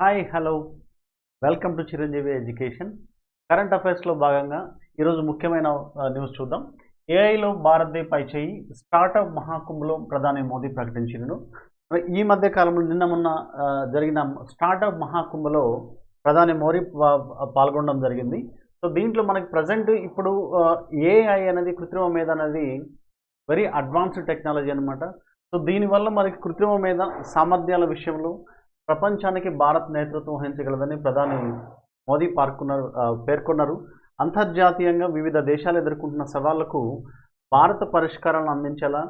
Hi hello. Welcome to Chiranjeevi education. Current అఫైర్స్లో భాగంగా ఈరోజు ముఖ్యమైన న్యూస్ చూద్దాం. ఏఐలో భారత్దే పై చేయి స్టార్టప్ మహాకుంభలో ప్రధాని మోదీ ప్రకటించారు ఈ మధ్య కాలంలో నిన్న మొన్న జరిగిన స్టార్టప్ మహాకుంభలో ప్రధాని మోదీ పాల్గొనడం జరిగింది. సో దీంట్లో మనకి ప్రజెంట్ ఇప్పుడు ఏఐ అనేది కృత్రిమ మీద అనేది వెరీ అడ్వాన్స్డ్ టెక్నాలజీ అనమాట సో దీనివల్ల మనకి కృత్రిమ మీద సామర్థ్యాల విషయంలో ప్రపంచానికి భారత్ నేతృత్వం వహించగలదని ప్రధాని మోదీ పార్కొన్నారు పేర్కొన్నారు. అంతర్జాతీయంగా వివిధ దేశాలు ఎదుర్కొంటున్న సవాళ్ళకు భారత పరిష్కారాలను అందించేలా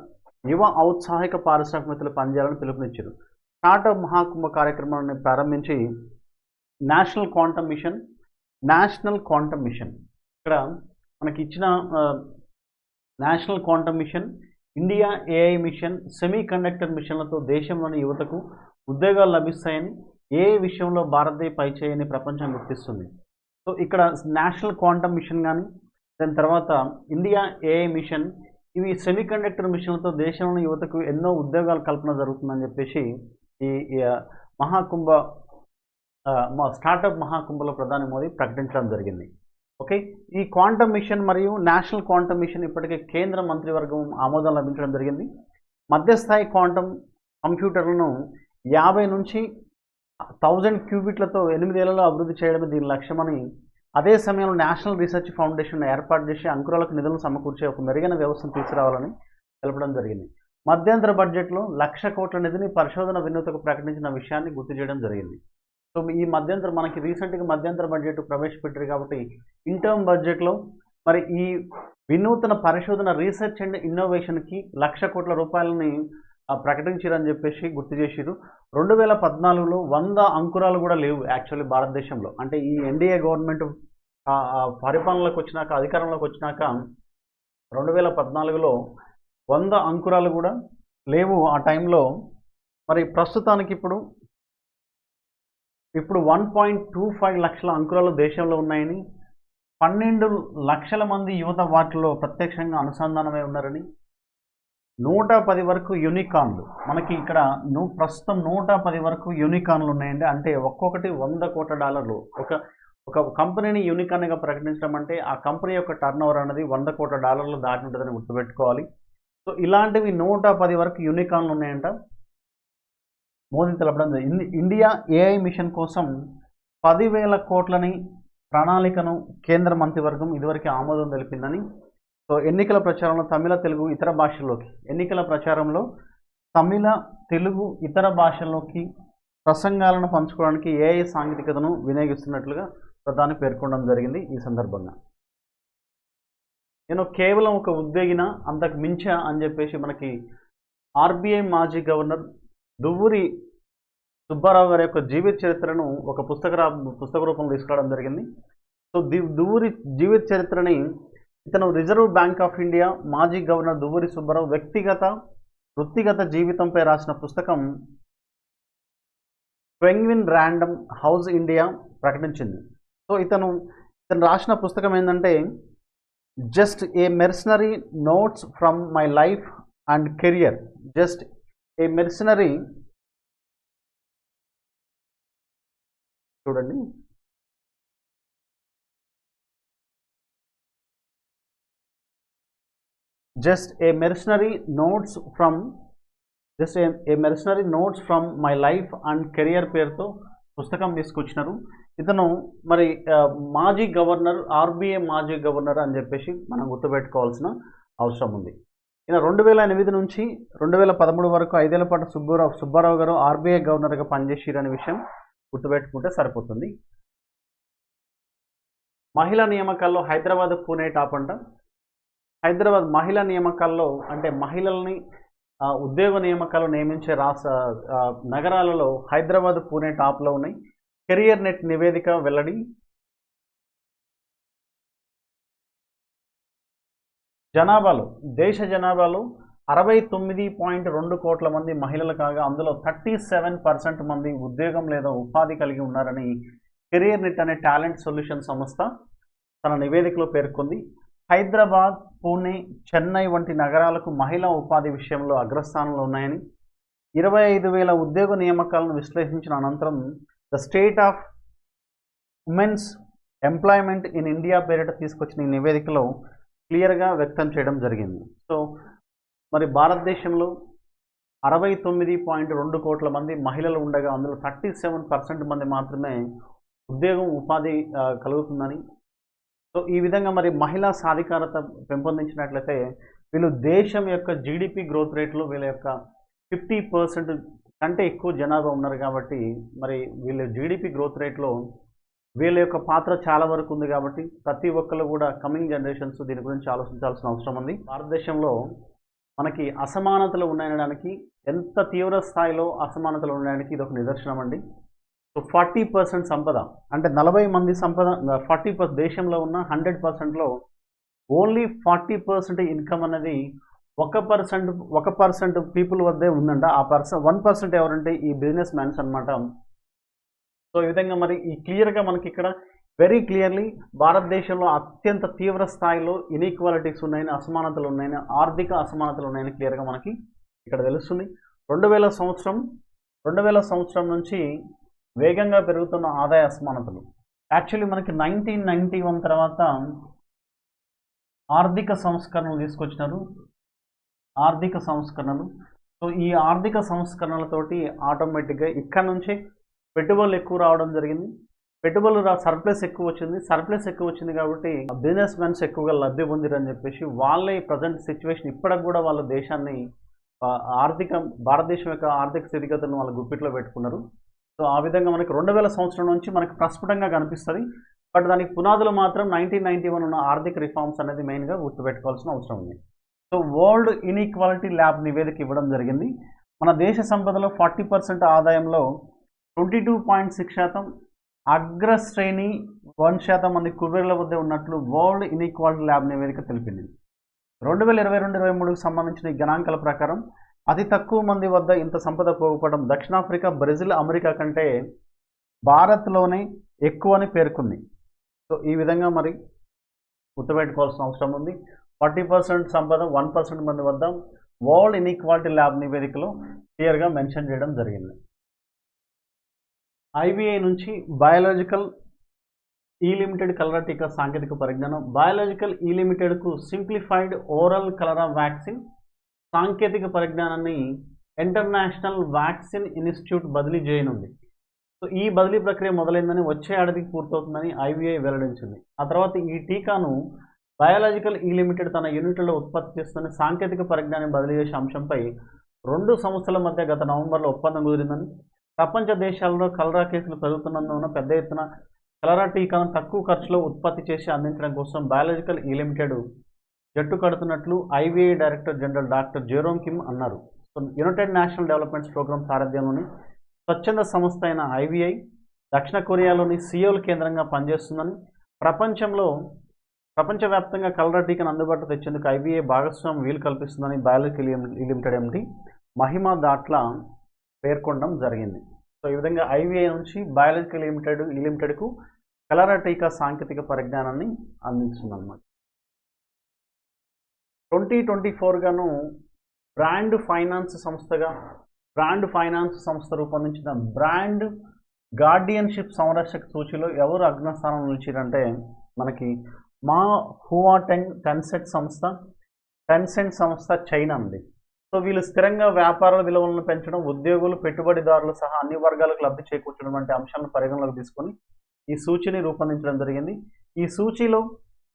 యువ ఔత్సాహిక పారిశ్రామికవేత్తలు పనిచేయాలని పిలుపునిచ్చారు. స్టార్టప్ మహాకుంభ కార్యక్రమాన్ని ప్రారంభించి national quantum mission national quantum mission. ఇక్కడ మనకి ఇచ్చిన national quantum mission India AI mission semiconductor మిషన్లతో దేశంలోని యువతకు ఉద్యోగాలు లభిస్తాయని ఏఐ విషయంలో భారతదేశ పైచేయని ప్రపంచం గుర్తిస్తుంది. సో ఇక్కడ నేషనల్ క్వాంటమ్ మిషన్ కానీ దాని తర్వాత ఇండియా ఏఐ మిషన్ ఇవి సెమీ కండక్టర్ మిషన్లతో దేశంలోని యువతకు ఎన్నో ఉద్యోగాల కల్పన జరుగుతుందని చెప్పేసి ఈ మహాకుంభ మా స్టార్టప్ మహాకుంభలో ప్రధాని మోదీ ప్రకటించడం జరిగింది. ఓకే? ఈ క్వాంటమ్ మిషన్ మరియు నేషనల్ క్వాంటమ్ మిషన్ ఇప్పటికే కేంద్ర మంత్రివర్గం ఆమోదం లభించడం జరిగింది. మధ్యస్థాయి క్వాంటమ్ కంప్యూటర్లను యాభై నుంచి థౌజండ్ క్యూబిట్లతో ఎనిమిదేళ్ళలో అభివృద్ధి చేయడమే దీని లక్ష్యమని అదే సమయంలో నేషనల్ రీసెర్చ్ ఫౌండేషన్ ఏర్పాటు చేసి అంకురాలకు నిధులను సమకూర్చే ఒక మెరుగైన వ్యవస్థను తీసుకురావాలని తెలపడం జరిగింది. మధ్యంతర బడ్జెట్లో లక్ష కోట్ల నిధిని పరిశోధన వినూతకు ప్రకటించిన విషయాన్ని గుర్తు చేయడం జరిగింది. సో ఈ మధ్యంతర మనకి రీసెంట్గా మధ్యంతర బడ్జెట్ ప్రవేశపెట్టారు కాబట్టి ఇంటర్మ్ బడ్జెట్లో మరి ఈ వినూతన పరిశోధన రీసెర్చ్ అండ్ ఇన్నోవేషన్కి లక్ష కోట్ల రూపాయలని ప్రకటించారని చెప్పేసి గుర్తు చేసిరు రెండు వేల పద్నాలుగులో వంద అంకురాలు కూడా లేవు యాక్చువల్లీ భారతదేశంలో. అంటే ఈ ఎన్డీఏ గవర్నమెంట్ పరిపాలనలోకి వచ్చినాక అధికారంలోకి వచ్చినాక రెండు వేల పద్నాలుగులో వంద అంకురాలు కూడా లేవు ఆ టైంలో మరి ప్రస్తుతానికి ఇప్పుడు ఇప్పుడు వన్ పాయింట్ టూ ఫైవ్ లక్షల అంకురాలు దేశంలో ఉన్నాయని పన్నెండు లక్షల మంది యువత వాటిలో ప్రత్యక్షంగా అనుసంధానమై ఉన్నారని నూట పది వరకు యూనికాన్లు. మనకి ఇక్కడ నూ ప్రస్తుతం నూట పది వరకు యూనికాన్లు ఉన్నాయండి. అంటే ఒక్కొక్కటి వంద కోట్ల డాలర్లు. ఒక ఒక కంపెనీని యూనికాన్గా ప్రకటించడం అంటే ఆ కంపెనీ యొక్క టర్న్ ఓవర్ అనేది వంద కోట్ల డాలర్లు దాటి ఉంటుందని గుర్తుపెట్టుకోవాలి. సో ఇలాంటివి నూట పది వరకు యూనికాన్లు ఉన్నాయంట. మోదీ తెలపడం జరిగింది ఇండియా ఏఐ మిషన్ కోసం పదివేల కోట్లని ప్రణాళికను కేంద్ర మంత్రివర్గం ఇదివరకే ఆమోదం తెలిపిందని. సో ఎన్నికల ప్రచారంలో తమిళ తెలుగు ఇతర భాషల్లోకి ఎన్నికల ప్రచారంలో తమిళ తెలుగు ఇతర భాషల్లోకి ప్రసంగాలను పంచుకోవడానికి ఏఐ సాంకేతికతను వినియోగిస్తున్నట్లుగా ప్రధాని పేర్కొనడం జరిగింది ఈ సందర్భంగా. నేను కేవలం ఒక ఉద్యోగిన అంతకు మించా అని చెప్పేసి మనకి ఆర్బీఐ మాజీ గవర్నర్ దువ్వూరి సుబ్బారావు గారి యొక్క జీవిత చరిత్రను ఒక పుస్తక పుస్తక రూపంలో తీసుకురావడం జరిగింది. సో ది దువ్వూరి జీవిత చరిత్రని ఇతను రిజర్వ్ బ్యాంక్ ఆఫ్ ఇండియా మాజీ గవర్నర్ దువ్వూరి సుబ్బారావు వ్యక్తిగత వృత్తిగత జీవితంపై రాసిన పుస్తకం పెంగ్విన్ ర్యాండమ్ హౌస్ ఇండియా ప్రకటించింది. సో ఇతను ఇతను రాసిన పుస్తకం ఏంటంటే just a mercenary notes from my life and career just a mercenary చూడండి. Just a mercenary notes from just a mercenary notes from my life and career పేరుతో పుస్తకం తీసుకొచ్చినారు. ఇతను మరి మాజీ గవర్నర్ ఆర్బీఐ మాజీ గవర్నర్ అని చెప్పేసి మనం గుర్తుపెట్టుకోవాల్సిన అవసరం ఉంది. ఈయన రెండు వేల ఎనిమిది నుంచి రెండు వేల పదమూడు వరకు ఐదేళ్ళ పాటు సుబ్బారావు సుబ్బారావు గారు ఆర్బీఐ గవర్నర్గా పనిచేసిరనే విషయం గుర్తుపెట్టుకుంటే సరిపోతుంది. మహిళా నియామకాల్లో హైదరాబాద్ పూణే టాప్ అంట. హైదరాబాద్ మహిళా నియామకాల్లో అంటే మహిళల్ని ఉద్యోగ నియామకాలు నియమించే రాష్ట్ర నగరాలలో హైదరాబాద్ పూణే టాప్లో ఉన్నాయి. కెరియర్ నెట్ నివేదిక వెల్లడి జనాభాలో దేశ జనాభాలో అరవై తొమ్మిది పాయింట్ రెండు కోట్ల మంది మహిళలు కాగా అందులో థర్టీ సెవెన్ పర్సెంట్ మంది ఉద్యోగం లేదా ఉపాధి కలిగి ఉన్నారని కెరియర్ నెట్ అనే టాలెంట్ సొల్యూషన్ సంస్థ తన నివేదికలో పేర్కొంది. హైదరాబాద్ పూణే చెన్నై వంటి నగరాలకు మహిళా ఉపాధి విషయంలో అగ్రస్థానంలో ఉన్నాయని ఇరవై ఐదు వేల ఉద్యోగ నియామకాలను విశ్లేషించిన అనంతరం the state of women's employment in India పేరిట తీసుకొచ్చిన ఈ నివేదికలో క్లియర్గా వ్యక్తం చేయడం జరిగింది. సో మరి భారతదేశంలో అరవై తొమ్మిది పాయింట్ రెండు కోట్ల మంది మహిళలు ఉండగా అందులో థర్టీ సెవెన్ పర్సెంట్ మంది మాత్రమే ఉద్యోగం ఉపాధి కలుగుతుందని. సో ఈ విధంగా మరి మహిళా సాధికారత పెంపొందించినట్లయితే వీళ్ళు దేశం యొక్క జీడిపి గ్రోత్ రేట్లో వీళ్ళ యొక్క ఫిఫ్టీ పర్సెంట్ కంటే ఎక్కువ జనాభా ఉన్నారు కాబట్టి మరి వీళ్ళ జీడిపి గ్రోత్ రేట్లో వీళ్ళ యొక్క పాత్ర చాలా వరకు ఉంది కాబట్టి ప్రతి ఒక్కరు కూడా కమింగ్ జనరేషన్స్ దీని గురించి ఆలోచించాల్సిన అవసరం ఉంది. భారతదేశంలో మనకి అసమానతలు ఉన్నాయనడానికి ఎంత తీవ్ర స్థాయిలో అసమానతలు ఉండడానికి ఇది ఒక నిదర్శనం అండి. సో ఫార్టీ పర్సెంట్ సంపద అంటే నలభై మంది సంపద ఫార్టీ పర్సెంట్ దేశంలో ఉన్న హండ్రెడ్ పర్సెంట్లో ఓన్లీ ఫార్టీ పర్సెంట్ ఇన్కమ్ అనేది ఒక పర్సెంట్ ఒక పర్సెంట్ పీపుల్ వద్దే ఉందంట. ఆ పర్సన్ వన్ పర్సెంట్ ఎవరంటే ఈ బిజినెస్ మ్యాన్స్ అనమాట సో ఈ విధంగా మరి ఈ క్లియర్గా మనకి ఇక్కడ వెరీ క్లియర్లీ భారతదేశంలో అత్యంత తీవ్ర స్థాయిలో ఇన్ఈక్వాలిటీస్ ఉన్నాయని అసమానతలు ఉన్నాయని ఆర్థిక అసమానతలు ఉన్నాయని క్లియర్గా మనకి ఇక్కడ తెలుస్తుంది. రెండు వేల సంవత్సరం రెండు వేల సంవత్సరం నుంచి వేగంగా పెరుగుతున్న ఆదాయ అసమానతలు. యాక్చువల్లీ మనకి నైన్టీన్ నైంటీ వన్ తర్వాత ఆర్థిక సంస్కరణలు తీసుకొచ్చినారు. ఆర్థిక సంస్కరణలు. సో ఈ ఆర్థిక సంస్కరణలతోటి ఆటోమేటిక్గా ఇక్కడ నుంచే పెట్టుబడులు ఎక్కువ రావడం జరిగింది. పెట్టుబడులు రా సర్ప్లస్ ఎక్కువ వచ్చింది. సర్ప్లస్ ఎక్కువ వచ్చింది కాబట్టి బిజినెస్ మెన్స్ ఎక్కువగా లబ్ధి పొందిరని చెప్పేసి వాళ్ళే ప్రజెంట్ సిచ్యువేషన్ ఇప్పటికి కూడా వాళ్ళ దేశాన్ని ఆర్థిక భారతదేశం యొక్క ఆర్థిక స్థితిగతులను వాళ్ళ గుప్పిట్లో పెట్టుకున్నారు. సో ఆ విధంగా మనకి రెండు వేల సంవత్సరం నుంచి మనకి ప్రస్ఫుటంగా కనిపిస్తుంది. బట్ దానికి పునాదులు మాత్రం నైన్టీన్ నైన్టీ వన్ ఉన్న ఆర్థిక రిఫార్మ్స్ అనేది మెయిన్గా గుర్తుపెట్టుకోవాల్సిన అవసరం ఉంది. సో వరల్డ్ ఇన్ఈక్వాలిటీ ల్యాబ్ నివేదిక ఇవ్వడం జరిగింది. మన దేశ సంపదలో ఫార్టీ పర్సెంట్ ఆదాయంలో ట్వంటీ టూ పాయింట్ సిక్స్ శాతం అగ్రశ్రేణి వన్ శాతం మంది కుబేర్ల వద్ద ఉన్నట్లు వరల్డ్ ఇన్ఈక్వాలిటీ ల్యాబ్ నివేదిక తెలిపింది. రెండు వేల ఇరవై రెండు ఇరవై మూడుకు సంబంధించిన గణాంకాల ప్రకారం అతి తక్కువ మంది వద్ద ఇంత సంపద పోగొట్టడం దక్షిణాఫ్రికా బ్రెజిల్ అమెరికా కంటే భారత్లోనే ఎక్కువ అని పేర్కొంది. సో ఈ విధంగా మరి గుర్తుపెట్టుకోవాల్సిన అవసరం ఉంది. ఫార్టీ పర్సెంట్ సంపద వన్ పర్సెంట్ మంది వద్ద వరల్డ్ ఇన్ఈక్వాలిటీ ల్యాబ్ నివేదికలో క్లియర్గా మెన్షన్ చేయడం జరిగింది. ఐబీఐ నుంచి బయాలజికల్ ఈ లిమిటెడ్ కలరా టీకా సాంకేతిక పరిజ్ఞానం. బయాలజికల్ ఈ లిమిటెడ్కు సింప్లిఫైడ్ ఓరల్ కలరా వ్యాక్సిన్ సాంకేతిక పరిజ్ఞానాన్ని ఇంటర్నేషనల్ వ్యాక్సిన్ ఇన్స్టిట్యూట్ బదిలీ చేయనుంది. సో ఈ బదిలీ ప్రక్రియ మొదలైందని వచ్చే ఏడాదికి పూర్తవుతుందని ఐబీఐ వెల్లడించింది. ఆ తర్వాత ఈ టీకాను బయాలజికల్ ఈ లిమిటెడ్ తన యూనిట్లలో ఉత్పత్తి చేస్తున్న సాంకేతిక పరిజ్ఞానం బదిలీ చేసే అంశంపై రెండు సంస్థల మధ్య గత నవంబర్లో ఒప్పందం కుదిరిందని ప్రపంచ దేశాల్లో కలరా కేసులు పెరుగుతున్నందున పెద్ద ఎత్తున కలరా టీకాను తక్కువ ఖర్చులో ఉత్పత్తి చేసి అందించడం కోసం బయాలజికల్ ఈ లిమిటెడ్ జట్టు కడుతున్నట్లు IVI director general doctor Jerome Kim అన్నారు. So united national development programme సారథ్యంలోని స్వచ్ఛంద సంస్థ అయిన ఐబీఐ దక్షిణ కొరియాలోని సియోల్ కేంద్రంగా పనిచేస్తుందని ప్రపంచంలో ప్రపంచవ్యాప్తంగా కలరా టీకాను అందుబాటులో తెచ్చేందుకు ఐబీఐ భాగస్వామ్యం వీలు కల్పిస్తుందని biological E limited MD Mahima Datla పేర్కొనడం జరిగింది. సో ఈ విధంగా ఐవీఐ నుంచి బయాలజికల్ లిమిటెడ్ లిమిటెడ్కు కలరా టీకా సాంకేతిక పరిజ్ఞానాన్ని అందిస్తుందన్నమాట ట్వంటీ ట్వంటీ ఫోర్గాను బ్రాండ్ ఫైనాన్స్ సంస్థగా బ్రాండ్ ఫైనాన్స్ సంస్థ రూపొందించిన బ్రాండ్ గార్డియన్షిప్ సంరక్షక సూచిలో ఎవరు అగ్రస్థానం నిలిచిరంటే మనకి మా హువా టెన్ టెన్సెట్ సంస్థ టెన్సెంట్ సంస్థ చైనా అండి. సో వీళ్ళు స్థిరంగా వ్యాపారాల విలువలను పెంచడం ఉద్యోగులు పెట్టుబడిదారులు సహా అన్ని వర్గాలకు లబ్ధి చేకూర్చడం వంటి అంశాలను పరిగణలోకి తీసుకొని ఈ సూచిని రూపొందించడం జరిగింది. ఈ సూచీలో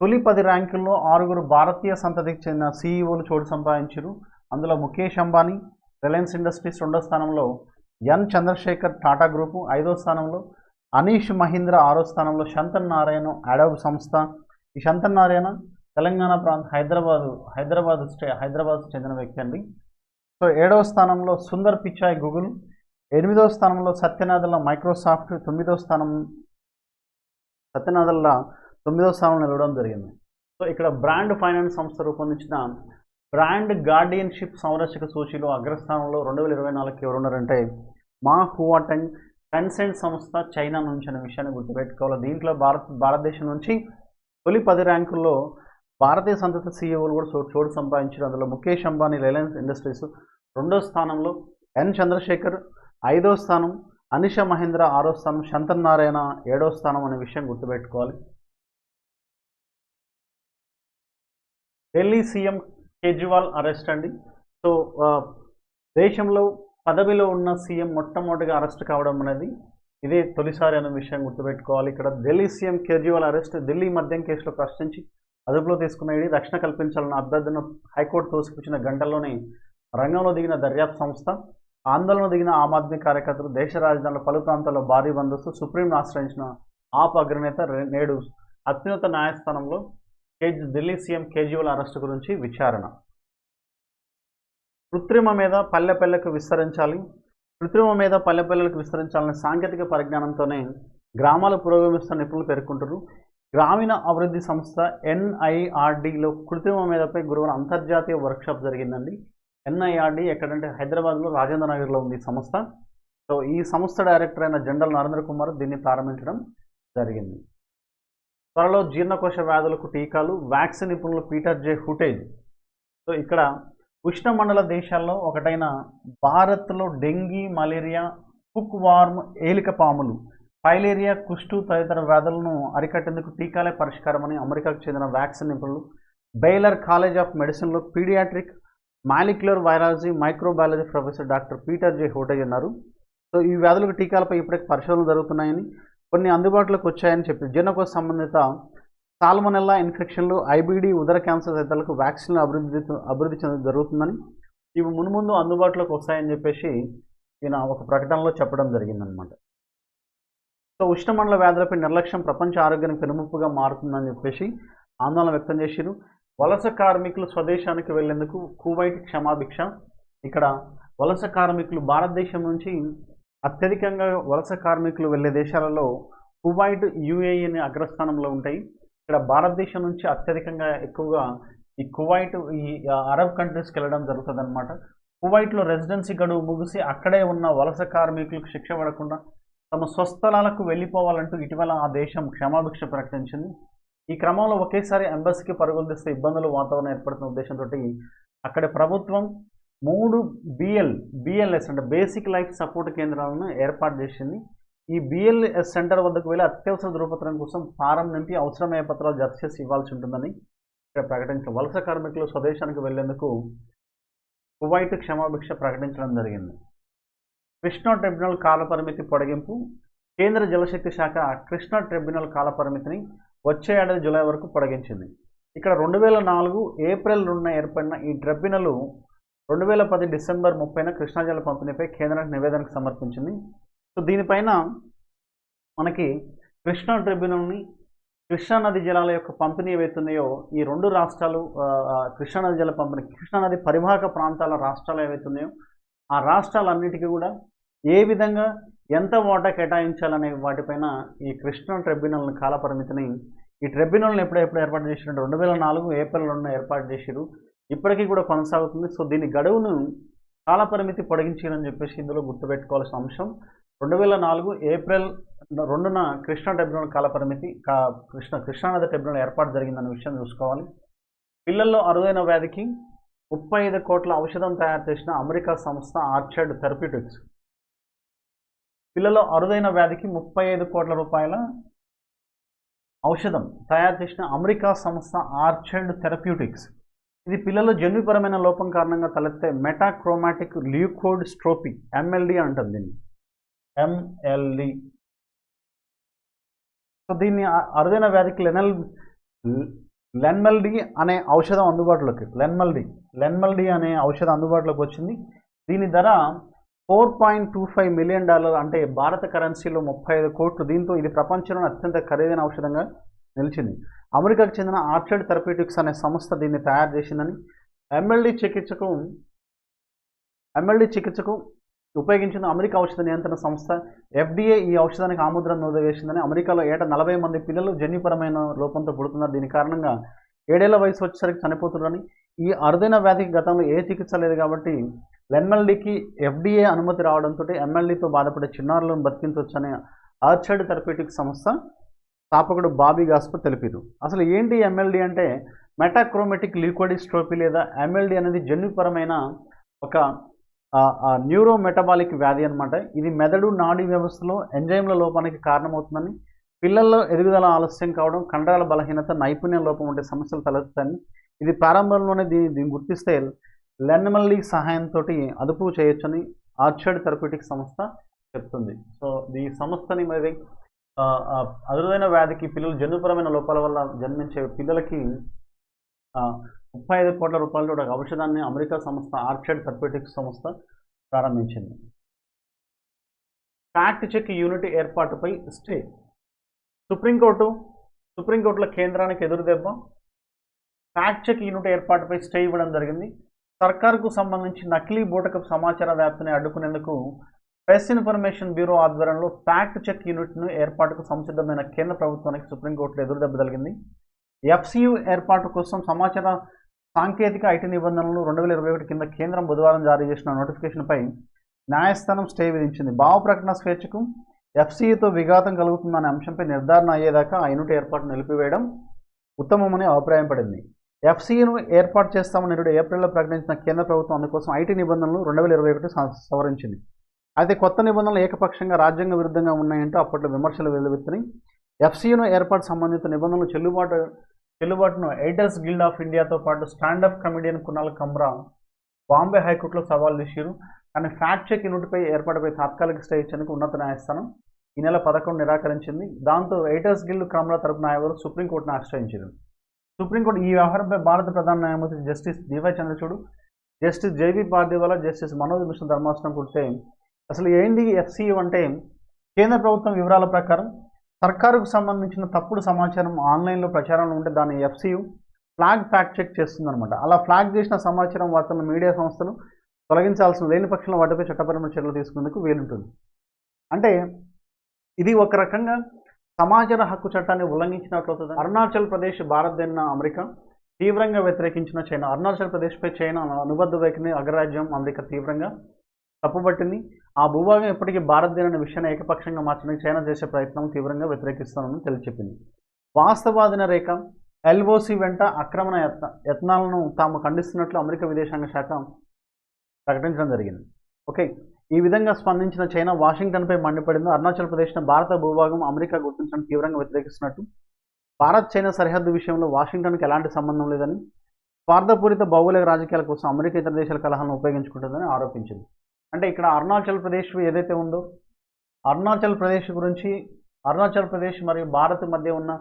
తొలి పది ర్యాంకుల్లో ఆరుగురు భారతీయ సంతతికి చెందిన సీఈఓలు చోటు సంపాదించారు. అందులో ముఖేష్ అంబానీ రిలయన్స్ ఇండస్ట్రీస్ రెండో స్థానంలో ఎన్ చంద్రశేఖర్ టాటా గ్రూపు ఐదో స్థానంలో అనీష్ మహీంద్ర ఆరో స్థానంలో శంతన్ నారాయణ అడోబ్ సంస్థ. ఈ శంతన్ నారాయణ తెలంగాణ ప్రాంత హైదరాబాద్ హైదరాబాద్ స్టే హైదరాబాద్ చెందిన వ్యక్తి అండి. సో ఏడవ స్థానంలో సుందర్ పిచాయ్ గూగుల్ ఎనిమిదవ స్థానంలో సత్యనాథల మైక్రోసాఫ్ట్ తొమ్మిదవ స్థానం సత్యనాథల తొమ్మిదవ స్థానంలో నిలవడం జరిగింది. సో ఇక్కడ బ్రాండ్ ఫైనాన్స్ సంస్థ రూపొందించిన బ్రాండ్ గార్డియన్షిప్ సంరక్షక సూచీలో అగ్రస్థానంలో రెండు వేల ఇరవై నాలుగుకి ఎవరున్నారంటే మా హువాటంగ్ కన్సెంట్ సంస్థ చైనా నుంచి అనే విషయాన్ని గుర్తుపెట్టుకోవాలి. దీంట్లో భారత్ భారతదేశం నుంచి తొలి పది ర్యాంకుల్లో భారతీయ సంతత సీఈఓలు కూడా చోటు చోటు సంపాదించారు. అందులో ముఖేష్ అంబానీ రిలయన్స్ ఇండస్ట్రీస్. రెండో స్థానంలో ఎన్ చంద్రశేఖర్. ఐదో స్థానం అనిష మహేంద్ర. ఆరో స్థానం శంతన్ నారాయణ. ఏడో స్థానం అనే విషయం గుర్తుపెట్టుకోవాలి. ఢిల్లీ సీఎం కేజ్రీవాల్ అరెస్ట్ అండి. సో దేశంలో పదవిలో ఉన్న సీఎం మొట్టమొదటిగా అరెస్ట్ కావడం అనేది ఇదే తొలిసారి అనే విషయం గుర్తుపెట్టుకోవాలి. ఇక్కడ ఢిల్లీ సీఎం కేజ్రీవాల్ అరెస్ట్ ఢిల్లీ మద్యం కేసులో ప్రశ్నించి అదుపులో తీసుకున్న ఈడీ రక్షణ కల్పించాలన్న అభ్యర్థన హైకోర్టు తోసిపుచ్చిన గంటల్లోనే రంగంలో దిగిన దర్యాప్తు సంస్థ ఆందోళన దిగిన ఆమ్ ఆద్మీ కార్యకర్తలు దేశ రాజధానిలో పలు ప్రాంతాల్లో భారీ బందోబస్తు సుప్రీంను ఆశ్రయించిన ఆప్ అగ్రనేత నేడు అత్యున్నత న్యాయస్థానంలో కేజ్ ఢిల్లీ సీఎం కేజ్రీవాల్ అరెస్టు గురించి విచారణ. కృత్రిమ మీద పల్లె పల్లెకు విస్తరించాలి. కృత్రిమ మీద పల్లె పల్లెలకు విస్తరించాలనే సాంకేతిక పరిజ్ఞానంతోనే గ్రామాలు పురోగమిస్తున్న నిపుణులు పేర్కొంటారు గ్రామీణ అభివృద్ధి సంస్థ ఎన్ఐఆర్డిలో కృత్రిమ మీదపై గురువారం అంతర్జాతీయ వర్క్షాప్ జరిగిందండి. ఎన్ఐఆర్డి ఎక్కడంటే హైదరాబాద్లో రాజేంద్ర నగర్లో ఉంది సంస్థ. సో ఈ సంస్థ డైరెక్టర్ అయిన జనరల్ నరేంద్ర కుమార్ దీన్ని ప్రారంభించడం జరిగింది. త్వరలో జీర్ణకోశ వ్యాధులకు టీకాలు వ్యాక్సిన్ నిపుణులు పీటర్ జే హుటేజ్. సో ఇక్కడ ఉష్ణమండల దేశాల్లో ఒకటైన భారత్లో డెంగీ మలేరియా కుక్ వార్మ్ ఏలిక పాములు ఫైలేరియా కుష్టు తదితర వ్యాధులను అరికట్టేందుకు టీకాలే పరిష్కారమని అమెరికాకు చెందిన వ్యాక్సిన్ నిపుణులు బెయిలర్ కాలేజ్ ఆఫ్ మెడిసిన్లో paediatric molecular virology microbiology professor doctor Peter J Hotez అన్నారు సో ఈ వ్యాధులకు టీకాలపై ఇప్పటికి పరిశోధనలు జరుగుతున్నాయని కొన్ని అందుబాటులోకి వచ్చాయని చెప్పి జీర్ణకోశ సంబంధిత సాల్మనెల్లా ఇన్ఫెక్షన్లు ఐబీడీ ఉదర క్యాన్సర్ తదితరులకు వ్యాక్సిన్లు అభివృద్ధి అభివృద్ధి చెందడం జరుగుతుందని ఇవి మునుముందు అందుబాటులోకి వస్తాయని చెప్పేసి ఈయన ఒక ప్రకటనలో చెప్పడం జరిగిందనమాట సో ఉష్ణమండల వ్యాధులపై నిర్లక్ష్యం ప్రపంచ ఆరోగ్యానికి పెనుముప్పుగా మారుతుందని చెప్పేసి ఆందోళన వ్యక్తం చేశారు వలస కార్మికులు స్వదేశానికి వెళ్ళేందుకు కువైట్ క్షమాభిక్ష. ఇక్కడ వలస కార్మికులు భారతదేశం నుంచి అత్యధికంగా వలస కార్మికులు వెళ్ళే దేశాలలో కువైట్ యుఏఈ అనే అగ్రస్థానంలో ఉంటాయి. ఇక్కడ భారతదేశం నుంచి అత్యధికంగా ఎక్కువగా ఈ కువైట్ ఈ అరబ్ కంట్రీస్కి వెళ్ళడం జరుగుతుంది అనమాట కువైట్లో రెసిడెన్సీ గడువు ముగిసి అక్కడే ఉన్న వలస కార్మికులకు శిక్ష పడకుండా తమ స్వస్థలాలకు వెళ్ళిపోవాలంటూ ఇటీవల ఆ దేశం క్షమాభిక్ష ప్రకటించింది. ఈ క్రమంలో ఒకేసారి ఎంబసీకి పరుగులు తీస్తే ఇబ్బందులు వాతావరణం ఏర్పడుతున్న ఉద్దేశంతో అక్కడ ప్రభుత్వం మూడు బిఎల్ బిఎల్ఎస్ అంటే బేసిక్ లైఫ్ సపోర్ట్ కేంద్రాలను ఏర్పాటు చేసింది. ఈ బిఎల్ఎస్ సెంటర్ వద్దకు వెళ్ళి అత్యవసర ధృవపత్రం కోసం ఫారం నింపి అవసరమయ్యే పత్రాలు జత చేసి ఇవ్వాల్సి ఉంటుందని ఇక్కడ ప్రకటించారు వలస కార్మికులు స్వదేశానికి వెళ్ళేందుకు కువైట్ క్షమాభిక్ష ప్రకటించడం జరిగింది. కృష్ణా ట్రిబ్యునల్ కాలపరిమితి పొడిగింపు. కేంద్ర జలశక్తి శాఖ కృష్ణా ట్రిబ్యునల్ కాలపరిమితిని వచ్చే ఏడాది జూలై వరకు పొడిగించింది. ఇక్కడ రెండు వేల నాలుగు ఏప్రిల్ రెండున ఏర్పడిన ఈ ట్రిబ్యునల్ రెండు వేల పది డిసెంబర్ ముప్పైన కృష్ణా జల పంపిణీపై కేంద్రానికి నివేదనకు సమర్పించింది. సో దీనిపైన మనకి కృష్ణా ట్రిబ్యునల్ని కృష్ణానది జలాల యొక్క పంపిణీ ఏవైతున్నాయో ఈ రెండు రాష్ట్రాలు కృష్ణానది జల పంపిణీ కృష్ణానది పరివాహక ప్రాంతాల రాష్ట్రాలు ఏవైతున్నాయో ఆ రాష్ట్రాలన్నిటికీ కూడా ఏ విధంగా ఎంత వాటా కేటాయించాలనే వాటిపైన ఈ కృష్ణా ట్రిబ్యునల్ కాలపరిమితిని ఈ ట్రిబ్యునల్ని ఎప్పుడెప్పుడు ఏర్పాటు చేసిన రెండు వేల నాలుగు ఏప్రిల్ రెండున ఏర్పాటు చేసిరు ఇప్పటికీ కూడా కొనసాగుతుంది. సో దీని గడువును కాలపరిమితి పొడిగించారని చెప్పేసి ఇందులో గుర్తుపెట్టుకోవాల్సిన అంశం. రెండు వేల నాలుగు ఏప్రిల్ రెండున కృష్ణా ట్రిబ్యునల్ కాలపరిమితి కా కృష్ణ కృష్ణానది ట్రిబ్యునల్ ఏర్పాటు జరిగిందన్న విషయం చూసుకోవాలి. పిల్లల్లో అరుదైన వ్యాధికి ముప్పై ఐదు కోట్ల ఔషధం తయారు చేసిన అమెరికా సంస్థ ఆర్చర్డ్ థెరప్యూటిక్స్ పిల్లల అరుదైన వ్యాధికి ముప్పై ఐదు కోట్ల రూపాయల ఔషధం తయారు చేసిన అమెరికా సంస్థ ఆర్చర్డ్ థెరప్యూటిక్స్. ఇది పిల్లలు జన్యుపరమైన లోపం కారణంగా తలెత్తే మెటాక్రోమాటిక్ ల్యూకోడ్ స్ట్రోపీ ఎంఎల్డి అంటుంది దీన్ని. ఎంఎల్డి సో దీన్ని అరుదైన వ్యాధికి లెనల్ లెన్మల్డి అనే ఔషధం అందుబాటులోకి లెన్మల్డి లెన్మల్డి అనే ఔషధం అందుబాటులోకి వచ్చింది. దీని ధర four point two five million dollar అంటే భారత కరెన్సీలో ముప్పై ఐదు కోట్లు. దీంతో ఇది ప్రపంచంలో అత్యంత ఖరీదైన ఔషధంగా నిలిచింది. అమెరికాకు చెందిన ఆర్చర్డ్ థెరపీటిక్స్ అనే సంస్థ దీన్ని తయారు చేసిందని ఎమ్మెల్డీ చికిత్సకు ఎమ్మెల్డీ చికిత్సకు ఉపయోగించిన అమెరికా ఔషధ నియంత్రణ సంస్థ ఎఫ్డీఏ ఈ ఔషధానికి ఆముద్రం నోదవేసిందని అమెరికాలో ఏటా నలభై మంది పిల్లలు జన్యుపరమైన లోపంతో పుడుతున్నారు. దీని కారణంగా ఏడేళ్ళ వయసు వచ్చేసరికి చనిపోతున్నారని ఈ అరుదైన వ్యాధికి గతంలో ఏ చికిత్స లేదు కాబట్టి ఎమ్మెల్డీకి ఎఫ్డీఏ అనుమతి రావడంతో ఎమ్మెల్డీతో బాధపడే చిన్నారులను బతికించవచ్చనే ఆర్చర్డ్ థెరప్యూటిక్ సంస్థ స్థాపకుడు బాబీ గాస్పర్ తెలిపారు. అసలు ఏంటి ఎమ్ఎల్డీ అంటే మెటాక్రోమెటిక్ లీకోడిస్ట్రోపీ లేదా ఎమ్ఎల్డీ అనేది జన్యుపరమైన ఒక న్యూరో మెటబాలిక్ వ్యాధి అనమాట ఇది మెదడు నాడీ వ్యవస్థలో ఎంజైమ్ల లోపానికి కారణమవుతుందని పిల్లల్లో ఎదుగుదల ఆలస్యం కావడం కండరాల బలహీనత నైపుణ్యం లోపం వంటి సమస్యలు తలెత్తుతాయని ఇది ప్రారంభంలోనే దీన్ని దీన్ని గుర్తిస్తే లెన్నమల్లి సహాయంతో అదుపు చేయొచ్చని ఆర్చర్డ్ థెరప్యూటిక్ సంస్థ చెప్తుంది. సో ఈ సంస్థని మరి అరుదైన వ్యాధికి పిల్లలు జన్యుపరమైన లోపాల వల్ల జన్మించే పిల్లలకి ముప్పై ఐదు కోట్ల రూపాయలతో ఒక ఔషధాన్ని అమెరికా సంస్థ ఆర్చర్డ్ థెరప్యూటిక్స్ సంస్థ ప్రారంభించింది. ఫ్యాక్ట్ చెక్ యూనిట్ ఏర్పాటుపై స్టే. సుప్రీంకోర్టు సుప్రీంకోర్టులో కేంద్రానికి ఎదురు దెబ్బ ఫ్యాక్ట్ చెక్ యూనిట్ ఏర్పాటుపై స్టే ఇవ్వడం జరిగింది. సర్కార్కు సంబంధించి నకిలీ బూటకపు సమాచార వ్యాప్తిని అడ్డుకునేందుకు ప్రెస్ ఇన్ఫర్మేషన్ బ్యూరో ఆధ్వర్యంలో ఫ్యాక్ట్ చెక్ యూనిట్ను ఏర్పాటుకు సంసిద్ధమైన కేంద్ర ప్రభుత్వానికి సుప్రీంకోర్టులో ఎదురు దెబ్బ తగిలింది. ఎఫ్సియు ఏర్పాటు కోసం సమాచార సాంకేతిక ఐటీ నిబంధనలు రెండు వేల ఇరవై ఒకటి కింద కేంద్రం బుధవారం జారీ చేసిన నోటిఫికేషన్పై న్యాయస్థానం స్టే విధించింది. భావ ప్రకటన స్వేచ్ఛకు ఎఫ్సీఏతో విఘాతం కలుగుతుందనే అంశంపై నిర్ధారణ అయ్యేదాకా ఆ యూనిట్ ఏర్పాటు నిలిపివేయడం ఉత్తమమని అభిప్రాయపడింది ఎఫ్సీను ఏర్పాటు చేస్తామని నేడు ఏప్రిల్లో ప్రకటించిన కేంద్ర ప్రభుత్వం అందుకోసం ఐటీ నిబంధనలు రెండు వేల ఇరవై ఒకటి సవరించింది. అయితే కొత్త నిబంధనలు ఏకపక్షంగా రాజ్యాంగ విరుద్ధంగా ఉన్నాయంటూ అప్పట్లో విమర్శలు వెలువెత్తినాయి ఎఫ్సీను ఏర్పాటు సంబంధిత నిబంధనలు చెల్లుబాటు చెల్లుబాటును ఎయిటర్స్ గిల్డ్ ఆఫ్ ఇండియాతో పాటు స్టాండప్ కమిడియన్ కునాల్ కమ్రా బాంబే హైకోర్టులో సవాల్ చేశారు కానీ ఫ్యాక్ట్ చెక్ యూనిట్పై ఏర్పాటుపై తాత్కాలిక స్టే ఇచ్చేందుకు ఉన్నత న్యాయస్థానం ఈ నెల పథకం నిరాకరించింది. దాంతో ఎయిటర్స్ గిల్డ్ కమ్రా తరపు న్యాయవాదులు సుప్రీంకోర్టును ఆశ్రయించారు. సుప్రీంకోర్టు ఈ వ్యవహారంపై భారత ప్రధాన న్యాయమూర్తి justice DY Chandrachud justice JB Pardiwala justice Manoj Mishra ధర్మాసనం కూర్చే అసలు ఏంటి ఎఫ్సియు అంటే కేంద్ర ప్రభుత్వం వివరాల ప్రకారం సర్కారుకు సంబంధించిన తప్పుడు సమాచారం ఆన్లైన్లో ప్రచారంలో ఉంటే దాన్ని ఎఫ్సియు ఫ్లాగ్ ఫ్యాక్ట్ చెక్ చేస్తుందనమాట అలా ఫ్లాగ్ చేసిన సమాచారం వార్తలను మీడియా సంస్థలు తొలగించాల్సిన లేని పక్షంలో వాటిపై చట్టపరమైన చర్యలు తీసుకునేందుకు వీలుంటుంది. అంటే ఇది ఒక రకంగా సమాచార హక్కు చట్టాన్ని ఉల్లంఘించినట్లవుతుంది. అరుణాచల్ ప్రదేశ్ భారతదేశ అమెరికా తీవ్రంగా వ్యతిరేకించిన చైనా. అరుణాచల్ ప్రదేశ్పై చైనా అనుబద్ధ వైఖరిని అగ్రరాజ్యం అమెరికా తీవ్రంగా తప్పుపట్టింది. ఆ భూభాగం ఎప్పటికీ భారతదేశం విషయాన్ని ఏకపక్షంగా మార్చడానికి చైనా చేసే ప్రయత్నం తీవ్రంగా వ్యతిరేకిస్తానని తెలియచెప్పింది. వాస్తవాదిన రేఖ ఎల్ఓసి వెంట ఆక్రమణ యత్న యత్నాలను తాము ఖండిస్తున్నట్లు అమెరికా విదేశాంగ శాఖ ప్రకటించడం జరిగింది. ఓకే. ఈ విధంగా స్పందించిన చైనా వాషింగ్టన్పై మండిపడింది అరుణాచల్ ప్రదేశ్ను భారత భూభాగం అమెరికా గుర్తించడం తీవ్రంగా వ్యతిరేకిస్తున్నట్టు భారత్ చైనా సరిహద్దు విషయంలో వాషింగ్టన్కి ఎలాంటి సంబంధం లేదని స్వార్థపూరిత భౌగోళిక రాజకీయాల కోసం అమెరికా ఇతర దేశాల కలహాలను ఉపయోగించుకుంటుందని ఆరోపించింది. అంటే ఇక్కడ అరుణాచల్ ప్రదేశ్ ఏదైతే ఉందో అరుణాచల్ ప్రదేశ్ గురించి అరుణాచల్ ప్రదేశ్ మరియు భారత్ మధ్య ఉన్న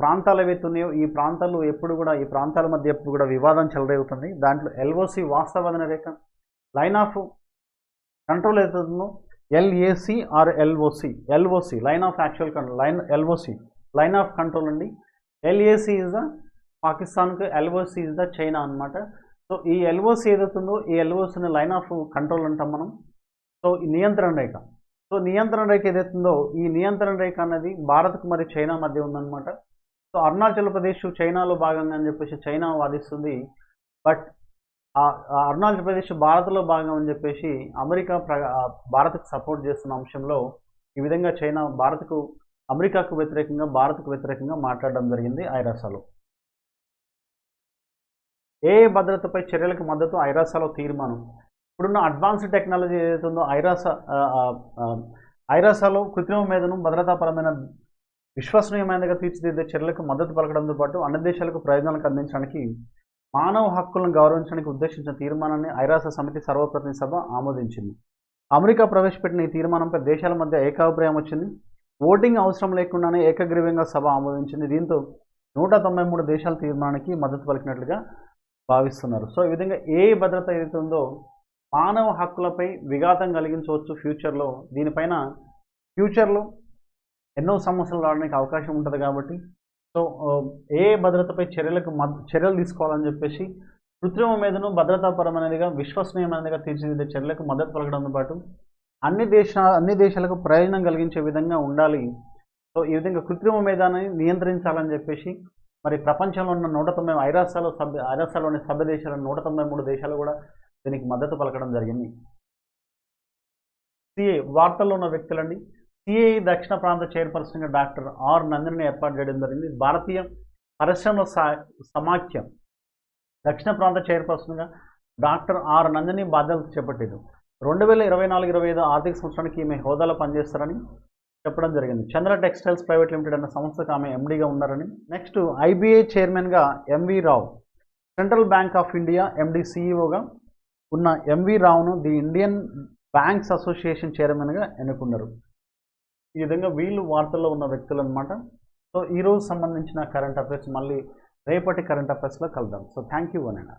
ప్రాంతాలు ఏవైతే ఉన్నాయో ఈ ప్రాంతాలు ఎప్పుడు కూడా ఈ ప్రాంతాల మధ్య ఎప్పుడు కూడా వివాదం చెలరేగుతుంది. దాంట్లో ఎల్ఓసి వాస్తవాదన రేఖ లైన్ ఆఫ్ కంట్రోల్ ఏదైతుందో LAC or LOC LOC line of actual control line LOC line of control అండి. ఎల్ఏసి ఇస్ ద పాకిస్తాన్కి ఎల్ఓసి ఇస్ ద చైనా అనమాట సో ఈ ఎల్ఓసి ఏదైతుందో ఈ ఎల్ఓసిని లైన్ ఆఫ్ కంట్రోల్ అంటాం మనం. సో ఈ నియంత్రణ రేఖ. సో నియంత్రణ రేఖ ఏదైతుందో ఈ నియంత్రణ రేఖ అనేది భారత్కు మరి చైనా మధ్య ఉందన్నమాట. సో అరుణాచల్ ప్రదేశ్ చైనాలో భాగంగా అని చెప్పేసి చైనా వాదిస్తుంది. బట్ అరుణాచల్ప్రదేశ్ అరుణాచల్ ప్రదేశ్ భారత్లో భాగం అని చెప్పేసి అమెరికా ప్ర భారత్కు సపోర్ట్ చేస్తున్న అంశంలో ఈ విధంగా చైనా భారత్కు అమెరికాకు వ్యతిరేకంగా భారత్కు వ్యతిరేకంగా మాట్లాడడం జరిగింది ఐరాసాలో. ఏ భద్రతపై చర్యలకు మద్దతు ఐరాసాలో తీర్మానం. ఇప్పుడున్న అడ్వాన్స్డ్ టెక్నాలజీ ఏదైతే ఉందో ఐరాసాలో కృత్రిమ మీదను భద్రతాపరమైన విశ్వసనీయమైనదిగా తీర్చిదిద్దే చర్యలకు మద్దతు పలకడంతో పాటు అన్ని దేశాలకు ప్రయోజనాలకు అందించడానికి మానవ హక్కులను గౌరవించడానికి ఉద్దేశించిన తీర్మానాన్ని ఐరాస సమితి సర్వప్రతినిధి సభ ఆమోదించింది. అమెరికా ప్రవేశపెట్టిన ఈ తీర్మానంపై దేశాల మధ్య ఏకాభిప్రాయం వచ్చింది. ఓటింగ్ అవసరం లేకుండానే ఏకగ్రీవంగా సభ ఆమోదించింది. దీంతో నూట తొంభై మూడు దేశాల తీర్మానానికి మద్దతు పలికినట్లుగా భావిస్తున్నారు. సో ఈ విధంగా ఏ భద్రత ఏదైతే ఉందో మానవ హక్కులపై విఘాతం కలిగించవచ్చు ఫ్యూచర్లో. దీనిపైన ఫ్యూచర్లో ఎన్నో సమస్యలు రావడానికి అవకాశం ఉంటుంది కాబట్టి సో ఏ భద్రతపై చర్యలకు మద్ చర్యలు తీసుకోవాలని చెప్పేసి కృత్రిమ మీదను భద్రతాపరమైనదిగా విశ్వసనీయమైనదిగా తీర్చిదిద్దే చర్యలకు మద్దతు పలకడంతో పాటు అన్ని దేశ అన్ని దేశాలకు ప్రయోజనం కలిగించే విధంగా ఉండాలి. సో ఈ విధంగా కృత్రిమ మేధాన్ని నియంత్రించాలని చెప్పేసి మరి ప్రపంచంలో ఉన్న నూట తొంభై ఐరాసాలో సభ్య ఐరాసాలోని సభ్య దేశాల నూట తొంభై మూడు దేశాలు కూడా దీనికి మద్దతు పలకడం జరిగింది. సిఏ వార్తల్లో ఉన్న వ్యక్తులండి. సిఐ దక్షిణ ప్రాంత చైర్పర్సన్గా డాక్టర్ ఆర్ నందిని ఏర్పాటు చేయడం జరిగింది. భారతీయ పరిశ్రమల సా సమాఖ్య దక్షిణ ప్రాంత చైర్పర్సన్గా డాక్టర్ ఆర్ నందిని బాధ్యతలు చేపట్టారు. రెండు వేల ఇరవై నాలుగు ఇరవై ఐదు ఆర్థిక సంవత్సరానికి ఈమె హోదాలో పనిచేస్తారని చెప్పడం జరిగింది. చంద్ర టెక్స్టైల్స్ ప్రైవేట్ లిమిటెడ్ అన్న సంస్థకు ఆమె ఎండీగా ఉన్నారని. నెక్స్ట్ ఐబీఐ చైర్మన్గా MV Rao central bank of India MD సిఇఓగా ఉన్న ఎంవి రావును ది ఇండియన్ బ్యాంక్స్ అసోసియేషన్ చైర్మన్గా ఎన్నుకున్నారు. ఈ విధంగా వీళ్ళు వార్తల్లో ఉన్న వ్యక్తులు అనమాట సో ఈరోజు సంబంధించిన కరెంట్ అఫైర్స్ మళ్ళీ రేపటి కరెంట్ అఫైర్స్లో కలుద్దాం. సో థ్యాంక్ యూ అనండి